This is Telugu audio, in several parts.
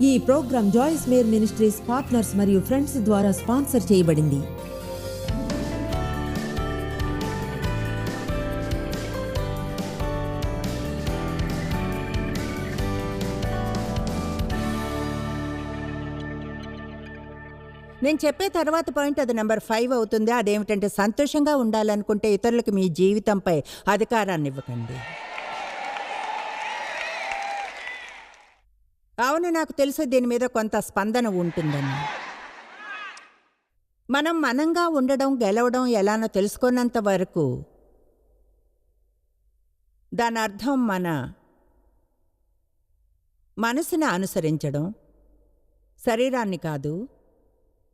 ఈ programme Joyce Meyer ministries partners మరియు ఫ్రెండ్స్ ద్వారా స్పాన్సర్ చేయబడింది. నేను చెప్పే తర్వాత పాయింట్ అది నెంబర్ ఫైవ్ అవుతుంది. అదేమిటంటే సంతోషంగా ఉండాలనుకుంటే ఇతరులకు మీ జీవితంపై అధికారాన్ని ఇవ్వకండి. అవును నాకు తెలుసు దీని మీద కొంత స్పందన ఉంటుందని. మనం మనంగా ఉండడం గెలవడం ఎలానో తెలుసుకున్నంత వరకు దాని అర్థం మన మనసుని అనుసరించడం శరీరాన్ని కాదు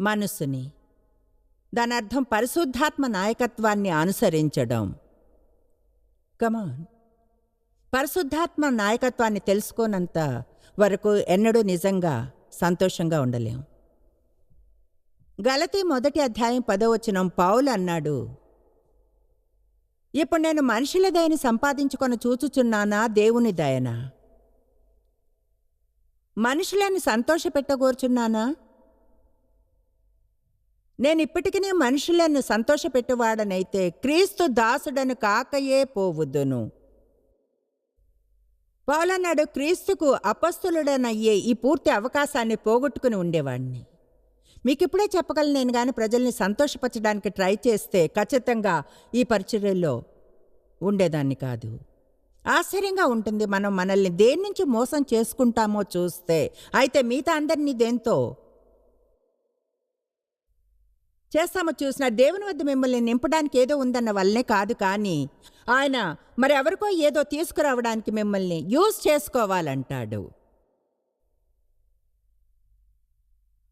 మనస్సుని దాని అర్థం పరిశుద్ధాత్మ నాయకత్వాన్ని అనుసరించడం. కమాన్ పరిశుద్ధాత్మ నాయకత్వాన్ని తెలుసుకోనంత వరకు ఎన్నడూ నిజంగా సంతోషంగా ఉండలేం. గలతీ మొదటి అధ్యాయం పదవచనం పావులు అన్నాడు ఇప్పుడు నేను మనుషుల దయని సంపాదించుకొని చూచుచున్నానా? దేవుని దయనా? మనుషులను సంతోషపెట్టగోర్చున్నానా నేను ఇప్పటికీ మనుషులను సంతోషపెట్టువాడనైతే క్రీస్తు దాసుడను కాకయే పోవుదును. పౌలన్నాడు క్రీస్తుకు అపస్తులుడనయ్యే ఈ పూర్తి అవకాశాన్ని పోగొట్టుకుని ఉండేవాడిని మీకు ఇప్పుడే చెప్పగలను నేను కానీ ప్రజల్ని సంతోషపరచడానికి ట్రై చేస్తే ఖచ్చితంగా ఈ పరిచర్యలో ఉండేదాన్ని కాదు. ఆశ్చర్యంగా ఉంటుంది మనం మనల్ని దేని నుంచి మోసం చేసుకుంటామో చూస్తే. అయితే మిగతా అందరినీ దేంతో చేస్తామో చూసిన దేవుని వద్ద మిమ్మల్ని నింపడానికి ఏదో ఉందన్న వల్లనే కాదు కానీ ఆయన మరి ఎవరికో ఏదో తీసుకురావడానికి మిమ్మల్ని యూజ్ చేసుకోవాలంటాడు.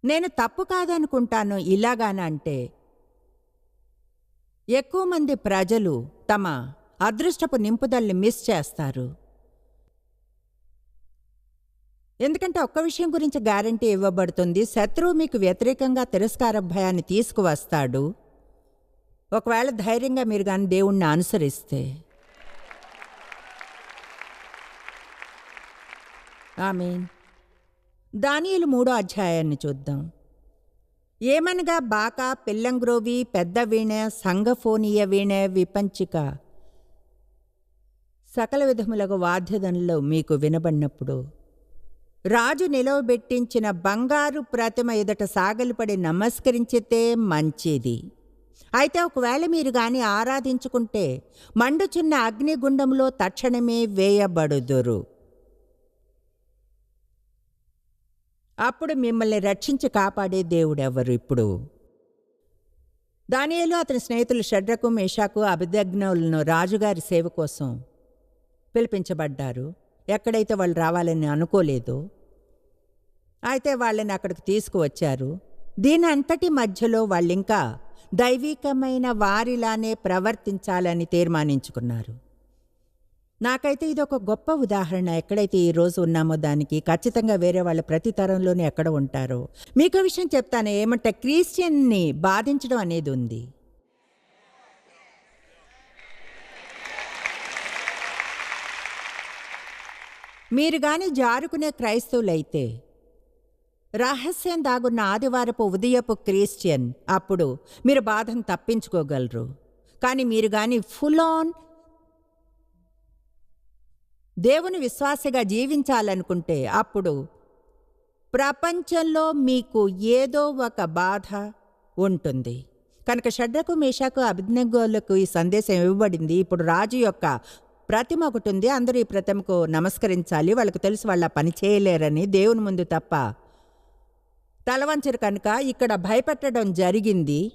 నేను తప్పు కాదనుకుంటాను ఇలాగాన అంటే ఎక్కువ మంది ప్రజలు తమ అదృష్టపు నింపుదల్ని మిస్ చేస్తారు. ఎందుకంటే ఒక్క విషయం గురించి గ్యారంటీ ఇవ్వబడుతుంది. శత్రువు మీకు వ్యతిరేకంగా తిరస్కార భయాన్ని తీసుకువస్తాడు. ఒకవేళ ధైర్యంగా మీరు కానీ దేవుణ్ణి అనుసరిస్తే. ఆమెన్. దానియులు మూడో అధ్యాయాన్ని చూద్దాం. ఏమనగా బాకా పిల్లంగ్రోవి పెద్ద వీణ సంగఫోనీయ వీణ విపంచిక సకల విధములకు వాద్యదనలో మీకు వినబడినప్పుడు రాజు నిలవబెట్టించిన బంగారు ప్రతిమ ఎదుట సాగలిపడి నమస్కరించితే మంచిది. అయితే ఒకవేళ మీరు గాని ఆరాధించుకుంటే మండుచున్న అగ్నిగుండంలో తక్షణమే వేయబడుదురు. అప్పుడు మిమ్మల్ని రక్షించి కాపాడే దేవుడెవరు ఇప్పుడు? దానియేలు అతని స్నేహితులు షడ్రకు మేషాకు అభిదగ్నులను రాజుగారి సేవ కోసం పిలిపించబడ్డారు. ఎక్కడైతే వాళ్ళు రావాలని అనుకోలేదో అయితే వాళ్ళని అక్కడికి తీసుకువచ్చారు. దీని అంతటి మధ్యలో వాళ్ళింకా దైవికమైన వారిలానే ప్రవర్తించాలని తీర్మానించుకున్నారు. నాకైతే ఇది ఒక గొప్ప ఉదాహరణ. ఎక్కడైతే ఈ రోజు ఉన్నామో దానికి ఖచ్చితంగా వేరే వాళ్ళ ప్రతి తరంలోనే ఎక్కడ ఉంటారో. మీకు విషయం చెప్తాను. ఏమంటే క్రిస్టియన్ని బాధించడం అనేది ఉంది. మీరు గాని జారుకునే క్రైస్తవులైతే రహస్యం దాగున్న ఆదివారపు ఉదయపు క్రిస్టియన్ అప్పుడు మీరు బాధను తప్పించుకోగలరు. కానీ మీరు గాని ఫుల్ ఆన్ దేవుని విశ్వాసిగా జీవించాలనుకుంటే అప్పుడు ప్రపంచంలో మీకు ఏదో ఒక బాధ ఉంటుంది. కనుక షడ్రకు మేషకు అభిజ్ఞలకు ఈ సందేశం ఇవ్వబడింది. ఇప్పుడు రాజు యొక్క ప్రతిమ ఒకటి ఉంది. అందరూ ఈ ప్రతిమకు నమస్కరించాలి. వాళ్ళకు తెలుసు వాళ్ళ పని చేయలేరని. దేవుని ముందు తప్ప తలవంచరు కనుక ఇక్కడ భయపెట్టడం జరిగింది.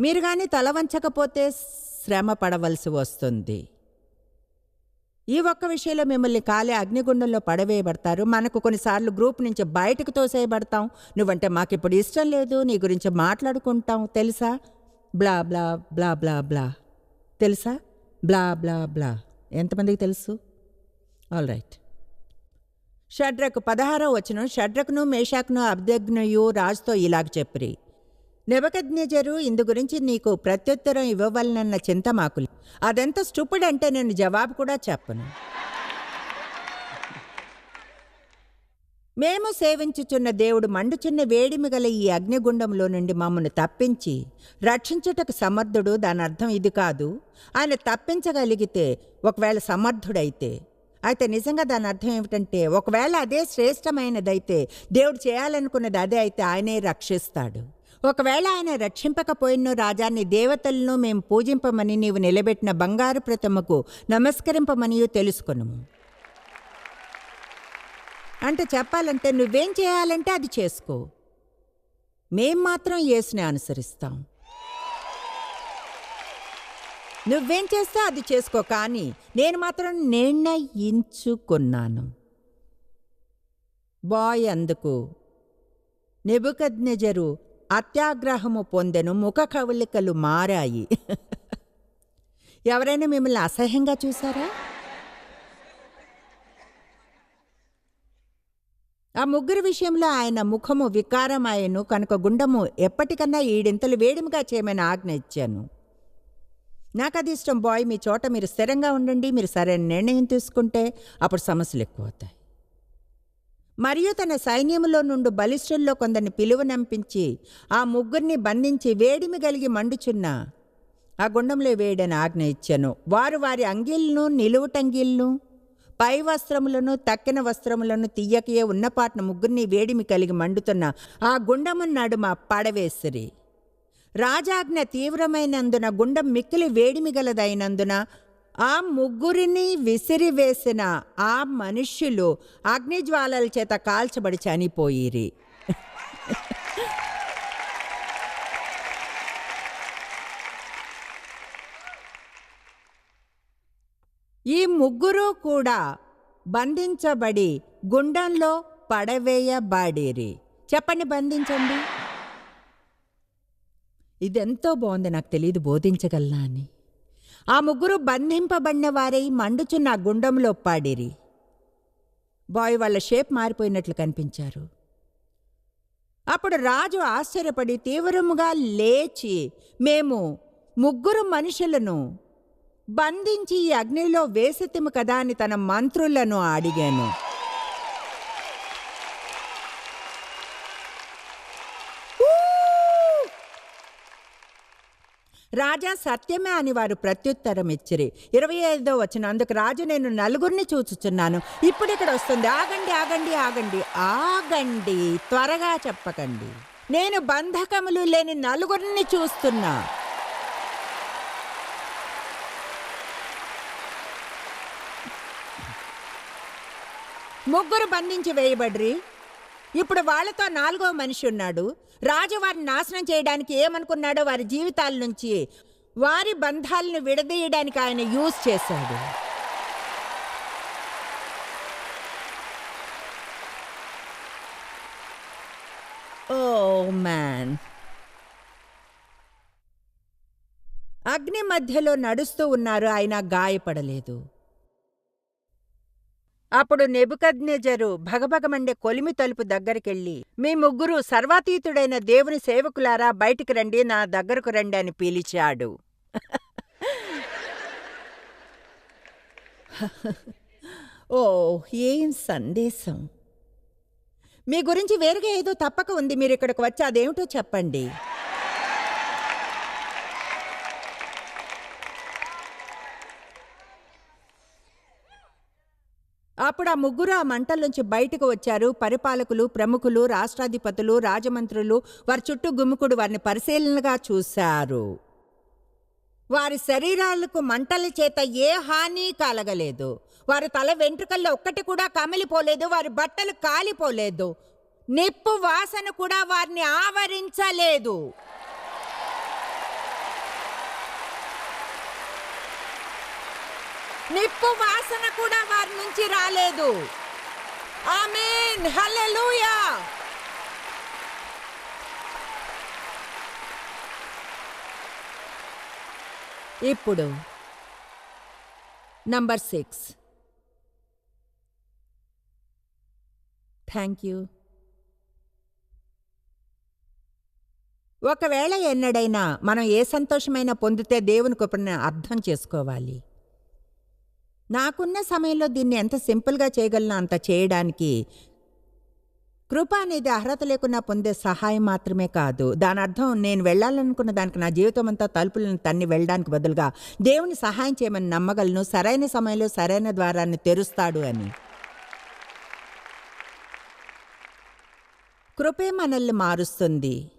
మీరు కానీ తలవంచకపోతే శ్రమ పడవలసి వస్తుంది. ఈ ఒక్క విషయంలో మిమ్మల్ని కాలే అగ్నిగుండంలో పడవేయబడతారు. మనకు కొన్నిసార్లు గ్రూప్ నుంచి బయటకు తోసేయబడతాం. నువ్వంటే మాకు ఇప్పుడు ఇష్టం లేదు. నీ గురించి మాట్లాడుకుంటాం. తెలుసా? బ్లా బ్లా బ్లా బ్లా బ్లా. తెలుసా? బ్లా బ్లా బ్లా ఎంతమందికి తెలుసు? ఆల్ రైట్ షడ్రకు పదహారో వచనం షడ్రకును మేషాకును అభ్యజ్ఞయు రాజుతో ఇలాగ చెప్పిరి. నెబకజ్ఞజరు ఇందు గురించి నీకు ప్రత్యుత్తరం ఇవ్వవలనన్న చింత మాకులు. అదెంత స్టూపిడ్ అంటే నేను జవాబు కూడా చెప్పను. మేము సేవించుచున్న దేవుడు మండుచున్న వేడిమి గల ఈ అగ్నిగుండంలో నుండి మమ్మను తప్పించి రక్షించుటకు సమర్థుడు దాని అర్థం ఇది కాదు. ఆయన తప్పించగలిగితే ఒకవేళ సమర్థుడైతే. అయితే నిజంగా దాని అర్థం ఏమిటంటే ఒకవేళ అదే శ్రేష్టమైనదైతే దేవుడు చేయాలనుకున్నది అదే అయితే ఆయనే రక్షిస్తాడు. ఒకవేళ ఆయన రక్షింపకపోయినో రాజాన్ని దేవతలను మేము పూజింపమని నీవు నిలబెట్టిన బంగారు ప్రతిమకు నమస్కరింపమనియు తెలుసుకును అంటే చెప్పాలంటే నువ్వేం చేయాలంటే అది చేసుకో. మేం మాత్రం యేసుని అనుసరిస్తాం. నువ్వేం చేస్తే అది చేసుకో కానీ నేను మాత్రం నిర్ణయించుకున్నాను. బాయ్ అందుకు. నిబుకజ్ఞజరు అత్యాగ్రహము పొందెను ముఖ కవళికలు మారాయి. ఎవరైనా మిమ్మల్ని అసహ్యంగా చూసారా? ఆ ముగ్గురు విషయంలో ఆయన ముఖము వికారమాయను కనుక గుండము ఎప్పటికన్నా ఈడింతలు వేడిమిగా చేయమని ఆజ్ఞ ఇచ్చాను. నాకు అది ఇష్టం బాయ్ మీ చోట మీరు స్థిరంగా ఉండండి మీరు సరైన నిర్ణయం తీసుకుంటే అప్పుడు సమస్యలు ఎక్కువ అవుతాయి మరియు తన సైన్యములో నుండి బలిష్ఠుల్లో కొందరిని పిలువనంపించి ఆ ముగ్గురిని బంధించి వేడిమి కలిగి మండుచున్న ఆ గుండంలో వేడని ఆజ్ఞ ఇచ్చాను. వారు వారి అంగీలను నిలువుటంగీలను పై వస్త్రములను తక్కిన వస్త్రములను తీయకయే ఉన్నపాట్న ముగ్గురిని వేడిమి కలిగి మండుతున్న ఆ గుండము నడుమ పడవేసిరి. రాజాజ్ఞ తీవ్రమైనందున గుండం మిక్కిలి వేడిమి గలదైనందున ఆ ముగ్గురిని విసిరివేసిన ఆ మనుష్యులు అగ్నిజ్వాలల చేత కాల్చబడి చనిపోయిరి. ఈ ముగ్గురు కూడా బంధించబడి గుండంలో పడవేయబడిరి. చెప్పండి బంధించండి. ఇదెంతో బాగుంది నాకు తెలియదు బోధించగలనా అని. ఆ ముగ్గురు బంధింపబడిన వారై మండుచున్న గుండంలో పాడిరి. బాయ్ వాళ్ళ షేప్ మారిపోయినట్లు కనిపించారు. అప్పుడు రాజు ఆశ్చర్యపడి తీవ్రముగా లేచి మేము ముగ్గురు మనుషులను బంధించి ఈ అగ్నిలో వేసెత్తిము కదా అని తన మంత్రులను అడిగాను. రాజా సత్యమే అని వారు ప్రత్యుత్తరం ఇచ్చిరి. ఇరవై ఐదో వచ్చిన అందుకు రాజు నేను నలుగురిని చూచుచున్నాను. ఇప్పుడు ఇక్కడ వస్తుంది. ఆగండి ఆగండి ఆగండి. ఆగండి. త్వరగా చెప్పకండి. నేను బంధకములు లేని నలుగురిని చూస్తున్నా. ముగ్గురు బంధించి వేయబడ్రి. ఇప్పుడు వాళ్ళతో నాలుగో మనిషి ఉన్నాడు. రాజు వారిని నాశనం చేయడానికి ఏమనుకున్నాడో వారి జీవితాల నుంచి వారి బంధాలను విడదీయడానికి ఆయన యూజ్ చేశాడు. Oh, ఓ మ్యాన్ అగ్ని మధ్యలో నడుస్తూ ఉన్నారు. ఆయన గాయపడలేదు. అప్పుడు నెబుకద్నెజరు భగభగమండే కొలిమి తలుపు దగ్గరికెళ్ళి మీ ముగ్గురు సర్వాతీతుడైన దేవుని సేవకులారా బయటికి రండి నా దగ్గరకు రండి అని పిలిచాడు. ఓ ఏం సందేశం? మీ గురించి వేరుగా ఏదో తప్పక ఉంది మీరు ఇక్కడికి వచ్చి అదేమిటో చెప్పండి. అప్పుడు ఆ ముగ్గురు ఆ మంటల్లోంచి బయటకు వచ్చారు. పరిపాలకులు ప్రముఖులు రాష్ట్రాధిపతులు రాజమంత్రులు వారి చుట్టూ గుమ్ముకుడు వారిని పరిశీలనగా చూశారు. వారి శరీరాలకు మంటల చేత ఏ హాని కలగలేదు. వారి తల వెంట్రుకల్లో ఒక్కటి కూడా కమిలిపోలేదు. వారి బట్టలు కాలిపోలేదు. నిప్పు వాసన కూడా వారిని ఆవరించలేదు. నిప్పు వాసన కూడా వారి నుంచి రాలేదు. ఆమేన్. హల్లెలూయా. ఇప్పుడు నంబర్ సిక్స్. Thank you. ఒకవేళ ఎన్నడైనా మనం ఏ సంతోషమైనా పొందితే దేవుని కృపను అర్థం చేసుకోవాలి. నాకున్న సమయంలో దీన్ని ఎంత సింపుల్గా చేయగలనో అంత చేయడానికి కృప అనేది అర్హత లేకుండా పొందే సహాయం మాత్రమే కాదు. దాని అర్థం నేను వెళ్ళాలనుకున్న దానికి నా జీవితం అంతా తలుపులను తన్ని వెళ్ళడానికి బదులుగా దేవుని సహాయం చేయమని నమ్మగలను. సరైన సమయంలో సరైన ద్వారాన్ని తెరుస్తాడు అని. కృపే మనల్ని మారుస్తుంది.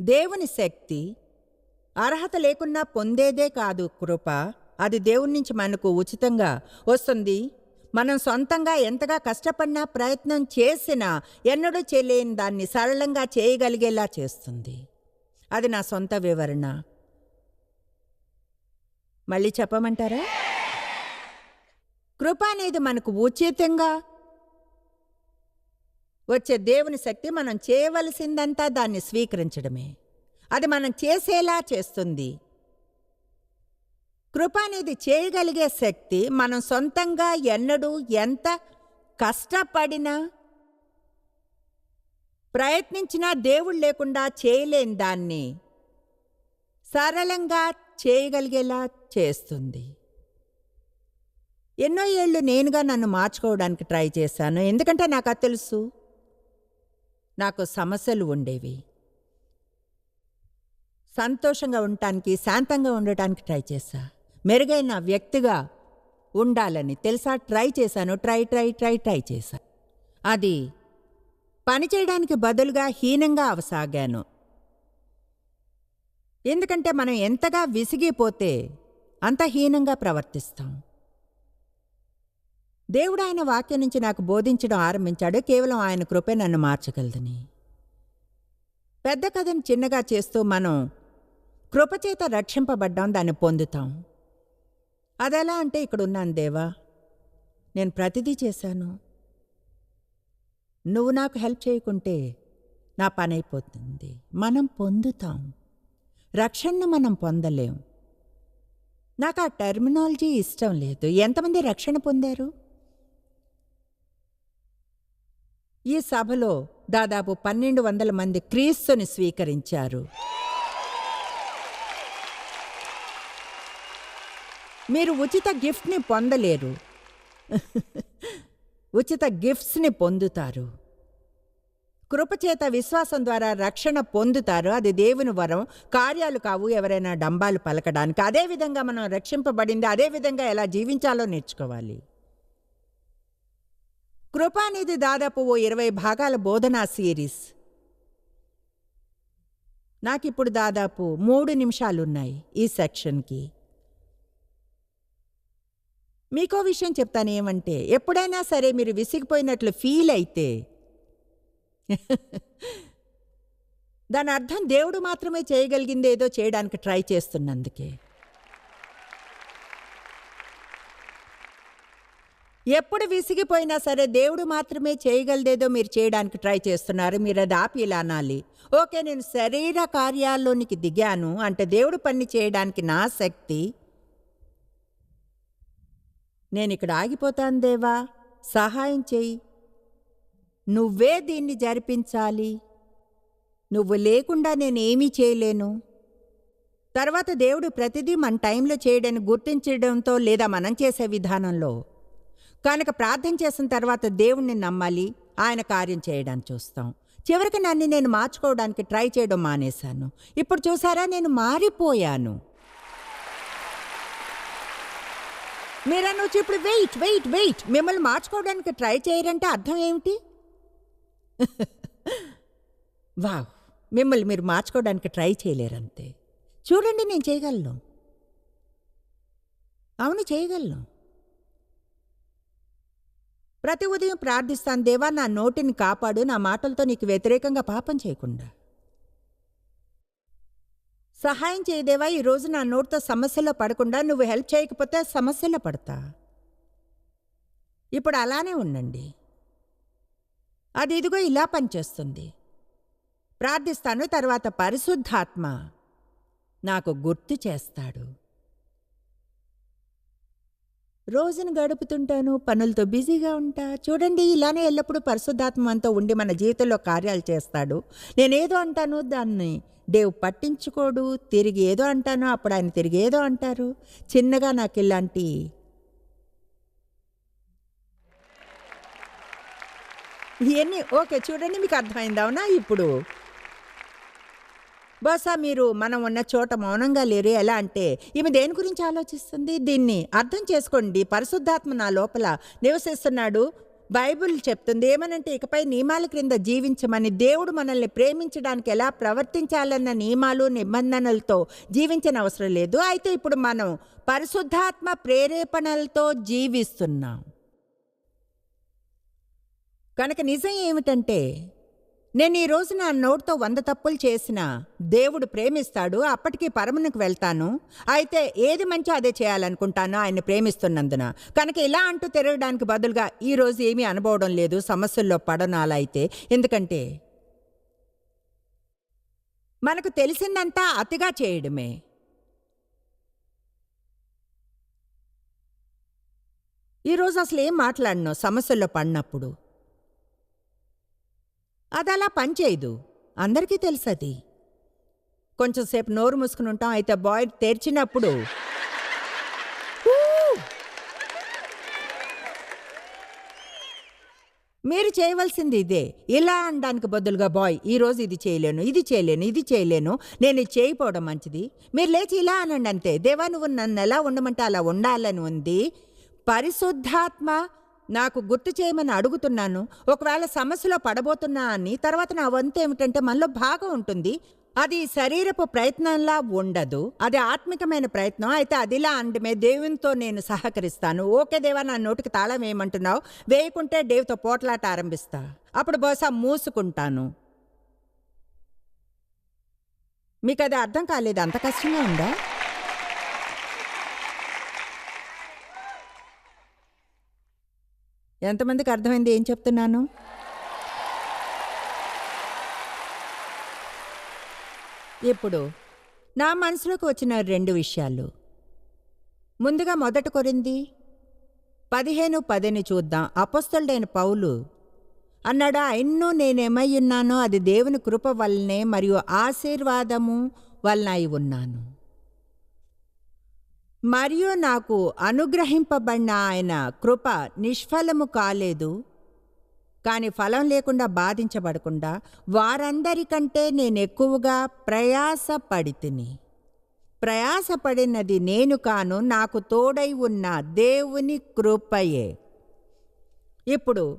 దేవుని శక్తి అర్హత లేకున్నా పొందేదే కాదు కృప. అది దేవుడి నుంచి మనకు ఉచితంగా వస్తుంది. మనం సొంతంగా ఎంతగా కష్టపడినా ప్రయత్నం చేసినా ఎన్నడూ చేయలేని దాన్ని సరళంగా చేయగలిగేలా చేస్తుంది. అది నా సొంత వివరణ. మళ్ళీ చెప్పమంటారా? కృప అనేది మనకు ఉచితంగా వచ్చే దేవుని శక్తి మనం చేయవలసిందంతా దాన్ని స్వీకరించడమే. అది మనం చేసేలా చేస్తుంది. కృప అనేది చేయగలిగే శక్తి మనం సొంతంగా ఎన్నడూ ఎంత కష్టపడినా ప్రయత్నించినా దేవుడు లేకుండా చేయలేని దాన్ని సరళంగా చేయగలిగేలా చేస్తుంది. ఎన్నో ఏళ్ళు నేనుగా నన్ను మార్చుకోవడానికి ట్రై చేశాను. ఎందుకంటే నాకు అది తెలుసు. నాకు సమస్యలు ఉండేవి. సంతోషంగా ఉండటానికి శాంతంగా ఉండటానికి ట్రై చేశా. మెరుగైన వ్యక్తిగా ఉండాలని తెలుసా? ట్రై చేశాను. ట్రై ట్రై ట్రై ట్రై చేశాను. అది పని చేయడానికి బదులుగా హీనంగా అవసాగాను. ఎందుకంటే మనం ఎంతగా విసిగిపోతే అంత హీనంగా ప్రవర్తిస్తాం. దేవుడు ఆయన వాక్యం నుంచి నాకు బోధించడం ఆరంభించాడు. కేవలం ఆయన కృపే నన్ను మార్చగలదని. పెద్ద కథను చిన్నగా చేస్తూ మనం కృపచేత రక్షింపబడ్డాం దాన్ని పొందుతాం. అదెలా అంటే ఇక్కడ ఉన్నాను దేవా. నేను ప్రతిదీ చేశాను. నువ్వు నాకు హెల్ప్ చేయకుంటే నా పని అయిపోతుంది. మనం పొందుతాం. రక్షణను మనం పొందలేం. నాకు ఆ టెర్మినాలజీ ఇష్టం లేదు. ఎంతమంది రక్షణ పొందారు? ఈ సభలో దాదాపు పన్నెండు వందల మంది క్రీస్తుని స్వీకరించారు. మీరు ఉచిత గిఫ్ట్ని పొందలేరు. ఉచిత గిఫ్ట్స్ని పొందుతారు. కృపచేత విశ్వాసం ద్వారా రక్షణ పొందుతారు. అది దేవుని వరం. కార్యాలు కావు ఎవరైనా డంబాలు పలకడానికి. అదే విధంగా మనం రక్షింపబడింది అదే విధంగా ఎలా జీవించాలో నేర్చుకోవాలి. కృపానిధి దాదాపు ఓ ఇరవై భాగాల బోధనా సిరీస్. నాకిప్పుడు దాదాపు మూడు నిమిషాలున్నాయి ఈ సెక్షన్కి. మీకో విషయం చెప్తాను ఏమంటే ఎప్పుడైనా సరే మీరు విసిగిపోయినట్లు ఫీల్ అయితే దాని అర్థం దేవుడు మాత్రమే చేయగలిగింది ఏదో చేయడానికి ట్రై చేస్తున్నందుకే. ఎప్పుడు విసిగిపోయినా సరే దేవుడు మాత్రమే చేయగలదేదో మీరు చేయడానికి ట్రై చేస్తున్నారు మీరు అది ఆపి ఇలా అనాలి. ఓకే నేను శరీర కార్యాల్లోనికి దిగాను అంటే దేవుడు పని చేయడానికి నా శక్తి నేను ఇక్కడ ఆగిపోతాను దేవా. సహాయం చేయి. నువ్వే దీన్ని జరిపించాలి. నువ్వు లేకుండా నేనేమీ చేయలేను. తర్వాత దేవుడు ప్రతిదీ మన టైంలో చేయడని గుర్తించడంతో లేదా మనం చేసే విధానంలో. కనుక ప్రార్థన చేసిన తర్వాత దేవుణ్ణి నమ్మాలి ఆయన కార్యం చేయడానికి చూస్తాం. చివరికి నన్ను నేను మార్చుకోవడానికి ట్రై చేయడం మానేశాను. ఇప్పుడు చూసారా నేను మారిపోయాను. మీరనొచ్చి వచ్చి ఇప్పుడు వెయిట్ వెయిట్ వెయిట్. మిమ్మల్ని మార్చుకోవడానికి ట్రై చేయరంటే అర్థం ఏమిటి? వావ్ మిమ్మల్ని మీరు మార్చుకోవడానికి ట్రై చేయలేరంతే. చూడండి నేను చేయగలను. అవును చేయగలను. ప్రతి ఉదయం ప్రార్థిస్తాను దేవా నా నోటిని కాపాడు నా మాటలతో నీకు వ్యతిరేకంగా పాపం చేయకుండా. సహాయం చేయదేవా ఈరోజు నా నోటితో సమస్యలో పడకుండా నువ్వు హెల్ప్ చేయకపోతే సమస్యలో పడతా. ఇప్పుడు అలానే ఉండండి. అది ఇదిగో ఇలా పనిచేస్తుంది. ప్రార్థిస్తాను తర్వాత పరిశుద్ధాత్మ నాకు గుర్తు చేస్తాడు. రోజును గడుపుతుంటాను పనులతో బిజీగా ఉంటా. చూడండి ఇలానే ఎల్లప్పుడూ పరిశుద్ధాత్మ అంతా ఉండి మన జీవితంలో కార్యాలు చేస్తాడు. నేనేదో అంటాను దాన్ని దేవు పట్టించుకోడు తిరిగి ఏదో అంటాను అప్పుడు ఆయన తిరిగి ఏదో అంటారు. చిన్నగా నాకు ఇలాంటి ఇవన్నీ ఓకే చూడండి మీకు అర్థమైంది అవునా ఇప్పుడు బహుశా మీరు మనం ఉన్న చోట మౌనంగా లేరు. ఎలా అంటే ఈమె దేని గురించి ఆలోచిస్తుంది? దీన్ని అర్థం చేసుకోండి. పరిశుద్ధాత్మ నా లోపల నివసిస్తున్నాడు. బైబిల్ చెప్తుంది ఏమనంటే ఇకపై నియమాల క్రింద జీవించమని దేవుడు మనల్ని ప్రేమించడానికి ఎలా ప్రవర్తించాలన్న నియమాలు నిబంధనలతో జీవించిన అవసరం లేదు. అయితే ఇప్పుడు మనం పరిశుద్ధాత్మ ప్రేరేపణలతో జీవిస్తున్నాం. కనుక నిజం ఏమిటంటే నేను ఈ రోజు నా నోటితో వంద తప్పులు చేసిన దేవుడు ప్రేమిస్తాడు అప్పటికి పరమునకు వెళ్తాను. అయితే ఏది మంచి అదే చేయాలనుకుంటాను ఆయన ప్రేమిస్తున్నందున. కనుక ఇలా అంటూ తిరగడానికి బదులుగా ఈరోజు ఏమీ అనుభవడం లేదు సమస్యల్లో పడనాలా అలా అయితే ఎందుకంటే మనకు తెలిసిందంతా అతిగా చేయడమే. ఈరోజు అసలు ఏం మాట్లాడను సమస్యల్లో పడినప్పుడు. అది అలా పనిచేయదు అందరికీ తెలుసు అది కొంచెం సేపు నోరు మూసుకుని ఉంటాం. అయితే బాయ్ తెరిచినప్పుడు మీరు చేయవలసింది ఇదే. ఇలా అనడానికి బదులుగా బాయ్ ఈ రోజు ఇది చేయలేను ఇది చేయలేను ఇది చేయలేను నేను ఇది చేయకపోవడం మంచిది. మీరు లేచి ఇలా అనండి అంతే. దేవా నువ్వు నన్ను ఎలా ఉండమంటే అలా ఉండాలని ఉంది. పరిశుద్ధాత్మ నాకు గుర్తు చేయమని అడుగుతున్నాను. ఒకవేళ సమస్యలో పడబోతున్నా అని తర్వాత నా వంతు ఏమిటంటే మనలో భాగం ఉంటుంది. అది శరీరపు ప్రయత్నంలా ఉండదు. అది ఆత్మికమైన ప్రయత్నం. అయితే అదిలా అండమే. దేవునితో నేను సహకరిస్తాను. ఓకే దేవా నా నోటికి తాళం వేయమంటున్నావు వేయకుంటే దేవితో పోట్లాట ఆరంభిస్తా. అప్పుడు బహుశా మూసుకుంటాను. మీకు అది అర్థం కాలేదు? అంత కష్టంగా ఉందా? ఎంతమందికి అర్థమైంది ఏం చెప్తున్నాను? ఇప్పుడు నా మనసులోకి వచ్చిన రెండు విషయాలు. ముందుగా మొదట కొరింది పదిహేను పదిని చూద్దాం. అపస్తుడైన పౌలు అన్నాడా ఎన్నో నేనేమై ఉన్నానో అది దేవుని కృప వల్లనే మరియు ఆశీర్వాదము వలన అయి ఉన్నాను. మరియు నాకు అనుగ్రహింపబడిన ఆయన కృప నిష్ఫలము కాలేదు. కాని ఫలం లేకుండా బాధించబడకుండా వారందరికంటే నేను ఎక్కువగా ప్రయాసపడి తిని ప్రయాసపడినది నేను కాను నాకు తోడై ఉన్న దేవుని కృపయే. ఇప్పుడు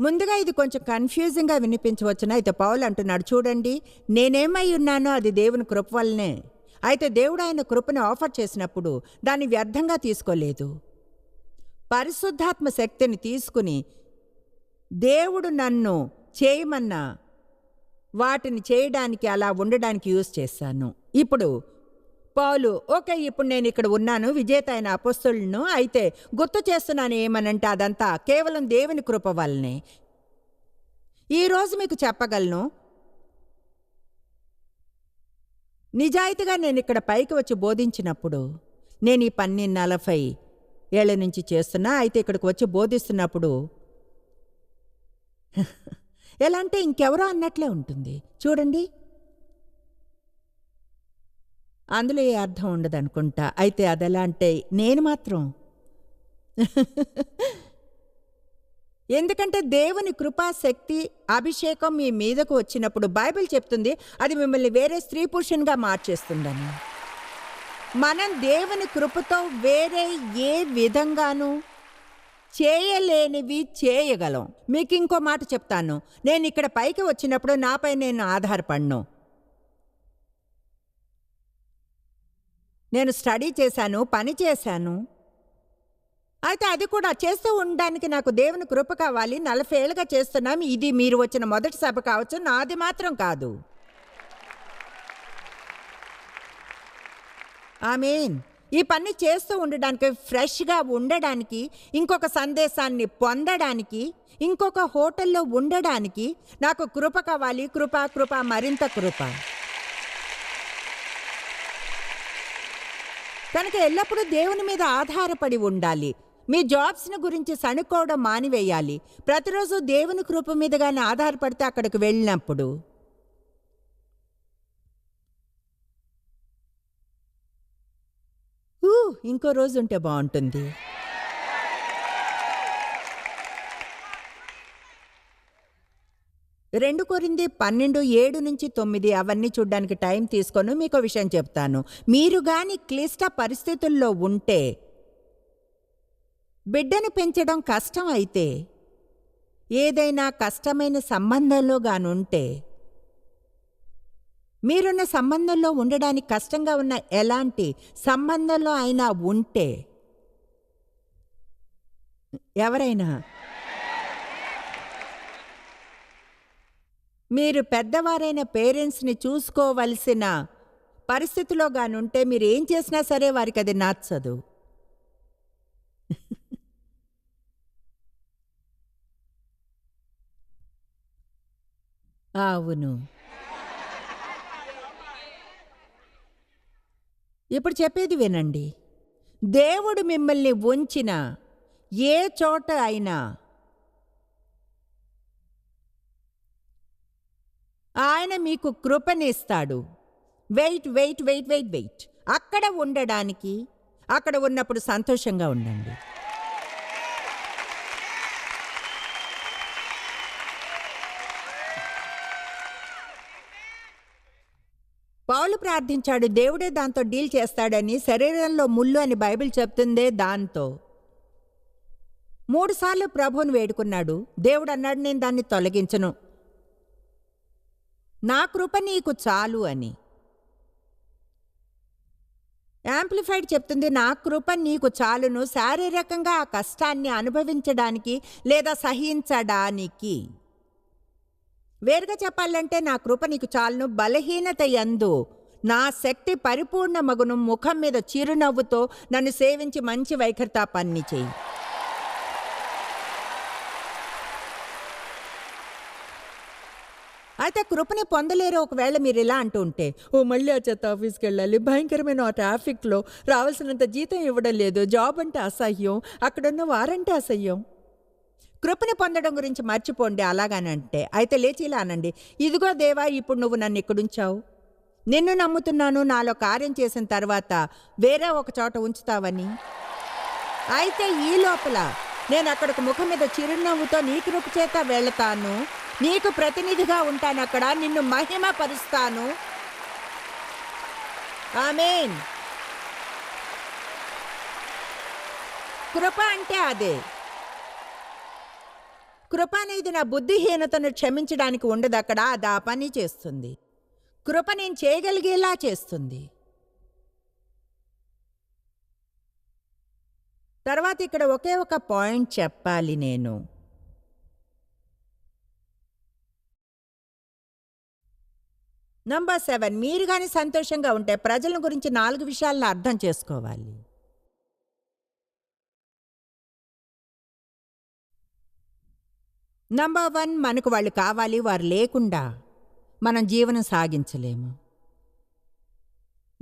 ముందుగా ఇది కొంచెం కన్ఫ్యూజింగ్గా వినిపించవచ్చున? అయితే పౌలు అంటున్నాడు చూడండి నేనేమై ఉన్నానో అది దేవుని కృప వల్లనే. అయితే దేవుడు ఆయన కృపను ఆఫర్ చేసినప్పుడు దాన్ని వ్యర్థంగా తీసుకోలేదు. పరిశుద్ధాత్మ శక్తిని తీసుకుని దేవుడు నన్ను చేయమన్న వాటిని చేయడానికి అలా ఉండడానికి యూజ్ చేశాను. ఇప్పుడు పౌలు ఓకే ఇప్పుడు నేను ఇక్కడ ఉన్నాను విజేత అయిన అపస్తులను అయితే గుర్తు చేస్తున్నాను ఏమనంటే అదంతా కేవలం దేవుని కృప వల్లనే. ఈరోజు మీకు చెప్పగలను నిజాయితీగా నేను ఇక్కడ పైకి వచ్చి బోధించినప్పుడు నేను ఈ పన్ని నలభై ఏళ్ళ నుంచి చేస్తున్నా అయితే ఇక్కడికి వచ్చి బోధిస్తున్నప్పుడు ఎలా అంటే ఇంకెవరో అన్నట్లే ఉంటుంది. చూడండి. అందులో ఏ అర్థం ఉండదనుకుంటా. అయితే అదెలా అంటే నేను మాత్రం ఎందుకంటే దేవుని కృపా శక్తి అభిషేకం మీ మీదకు వచ్చినప్పుడు బైబిల్ చెప్తుంది అది మిమ్మల్ని వేరే స్త్రీ పురుషునిగా మార్చేస్తుందని. మనం దేవుని కృపతో వేరే ఏ విధంగానూ చేయలేనివి చేయగలం. మీకు ఇంకో మాట చెప్తాను. నేను ఇక్కడ పైకి వచ్చినప్పుడు నాపై నేను ఆధారపడను. నేను స్టడీ చేశాను పని చేశాను. అయితే అది కూడా చేస్తూ ఉండడానికి నాకు దేవుని కృప కావాలి. నలభై ఏళ్ళుగా చేస్తున్నాం. ఇది మీరు వచ్చిన మొదటి సభ కావచ్చు. నాది మాత్రం కాదు. ఆమెన్. ఈ పని చేస్తూ ఉండడానికి ఫ్రెష్గా ఉండడానికి ఇంకొక సందేశాన్ని పొందడానికి ఇంకొక హోటల్లో ఉండడానికి నాకు కృప కావాలి. కృప కృప మరింత కృప. కనుక ఎల్లప్పుడూ దేవుని మీద ఆధారపడి ఉండాలి. మీ జాబ్స్ని గురించి సణుక్కోవడం మానివేయాలి. ప్రతిరోజు దేవుని కృప మీదగానే ఆధారపడితే అక్కడికి వెళ్ళినప్పుడు. ఊ, ఇంకో రోజు ఉంటే బాగుంటుంది. రెండు కొరింది పన్నెండు ఏడు నుంచి తొమ్మిది అవన్నీ చూడ్డానికి టైం తీసుకొని మీకు విషయం చెప్తాను. మీరు కానీ క్లిష్ట పరిస్థితుల్లో ఉంటే బిడ్డను పెంచడం కష్టం అయితే ఏదైనా కష్టమైన సంబంధంలో గానుంటే మీరున్న సంబంధంలో ఉండడానికి కష్టంగా ఉన్న ఎలాంటి సంబంధంలో అయినా ఉంటే ఎవరైనా మీరు పెద్దవారైన పేరెంట్స్ని చూసుకోవలసిన పరిస్థితిలో గానుంటే మీరు ఏం చేసినా సరే వారికి అది నచ్చదు. అవును. ఇప్పుడు చెప్పేది వినండి. దేవుడు మిమ్మల్ని ఉంచిన ఏ చోట అయినా ఆయన మీకు కృపనిస్తాడు. Wait wait wait wait wait. అక్కడ ఉండడానికి అక్కడ ఉన్నప్పుడు సంతోషంగా ఉండండి. పౌలు ప్రార్థించాడు దేవుడే దాంతో డీల్ చేస్తాడని శరీరంలో ముళ్ళు అని బైబిల్ చెప్తుందే దాంతో. మూడుసార్లు ప్రభువును వేడుకున్నాడు దేవుడు అన్నాడు నేను దాన్ని తొలగించను. నా కృప నీకు చాలు అని. యాంప్లిఫైడ్ చెప్తుంది నా కృప నీకు చాలును శారీరకంగా ఆ కష్టాన్ని అనుభవించడానికి లేదా సహించడానికి. వేరుగా చెప్పాలంటే నా కృప నీకు చాలును. బలహీనత ఎందు నా శక్తి పరిపూర్ణ మగును. ముఖం మీద చిరునవ్వుతో నన్ను సేవించి మంచి వైఖరితా పన్ని చేయి. అయితే కృపని పొందలేరు ఒకవేళ మీరు ఇలా అంటూ ఉంటే. ఓ మళ్ళీ ఆ చెత్త ఆఫీస్కి వెళ్ళాలి. భయంకరమైన ఆ ట్రాఫిక్లో రావాల్సినంత జీతం ఇవ్వడం లేదు. జాబ్ అంటే అసహ్యం. అక్కడున్న వారంటే అసహ్యం. కృపని పొందడం గురించి మర్చిపోండి అలాగానంటే. అయితే లేచి ఇలా అనండి ఇదిగో దేవా ఇప్పుడు నువ్వు నన్ను ఇక్కడుంచావు. నిన్ను నమ్ముతున్నాను నాలో కార్యం చేసిన తర్వాత వేరే ఒక చోట ఉంచుతావని. అయితే ఈ లోపల నేను అక్కడికి ముఖం మీద చిరునవ్వుతో నీ కృప చేత వెళతాను నీకు ప్రతినిధిగా ఉంటాను అక్కడ నిన్ను మహిమ పరుస్తాను ఆమెన్. కృప అంటే అదే. కృప అనేది నా బుద్ధిహీనతను క్షమించడానికి ఉండదు. అక్కడ అది ఆ పని చేస్తుంది. కృప నేను చేయగలిగేలా చేస్తుంది. తర్వాత ఇక్కడ ఒకే ఒక పాయింట్ చెప్పాలి నేను. నంబర్ సెవెన్ మీరు కానీ సంతోషంగా ఉంటే ప్రజల గురించి నాలుగు విషయాలను అర్థం చేసుకోవాలి. నంబర్ వన్ మనకు వాళ్ళు కావాలి వారు లేకుండా మనం జీవనం సాగించలేము.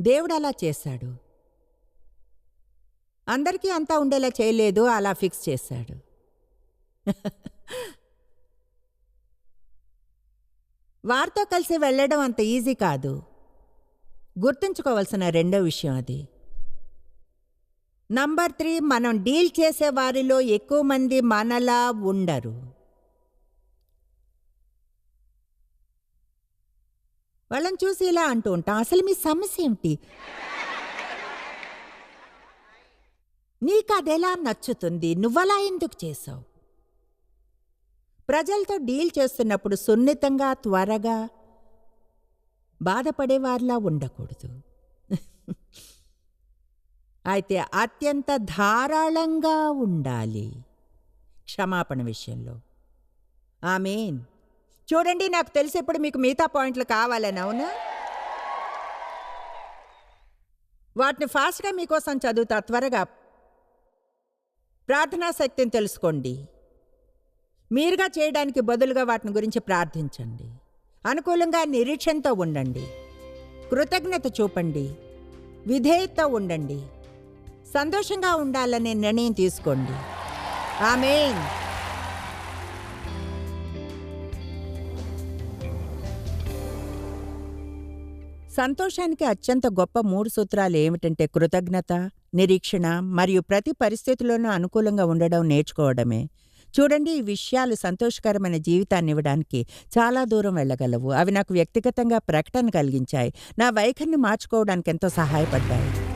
దేవుడు అలా చేశాడు. అందరికీ అంతా ఉండేలా చేయలేదు అలా ఫిక్స్ చేశాడు. వారితో కలిసి వెళ్ళడం అంత ఈజీ కాదు. గుర్తుంచుకోవాల్సిన రెండో విషయం అది. నంబర్ త్రీ మనం డీల్ చేసే వారిలో ఎక్కువ మంది మనలా ఉండరు. వాళ్ళని చూసి ఇలా అంటూ ఉంటాం. అసలు మీ సమస్య ఏమిటి? నీకు అదెలా నచ్చుతుంది? నువ్వలా ఎందుకు చేసావు ప్రజలతో డీల్ చేస్తున్నప్పుడు సున్నితంగా త్వరగా బాధపడేవారిలా ఉండకూడదు. అయితే అత్యంత ధారాళంగా ఉండాలి క్షమాపణ విషయంలో. ఆమెన్. చూడండి నాకు తెలిసేప్పుడు మీకు మిగతా పాయింట్లు కావాలని అవునా? వాటిని ఫాస్ట్గా మీకోసం చదువుతా త్వరగా. ప్రార్థనా శక్తిని తెలుసుకోండి. మీరుగా చేయడానికి బదులుగా వాటిని గురించి ప్రార్థించండి. అనుకూలంగా నిరీక్షణతో ఉండండి. కృతజ్ఞత చూపండి. విధేయత ఉండండి. సంతోషంగా ఉండాలనే నిర్ణయం తీసుకోండి. ఆమెన్. సంతోషానికి అత్యంత గొప్ప మూడు సూత్రాలు ఏమిటంటే కృతజ్ఞత నిరీక్షణ మరియు ప్రతి పరిస్థితిలోనూ అనుకూలంగా ఉండడం నేర్చుకోవడమే. చూడండి ఈ విషయాలు సంతోషకరమైన జీవితాన్ని ఇవ్వడానికి చాలా దూరం వెళ్ళగలవు. అవి నాకు వ్యక్తిగతంగా ప్రకటన కలిగించాయి. నా వైఖరిని మార్చుకోవడానికి ఎంతో సహాయపడ్డాయి.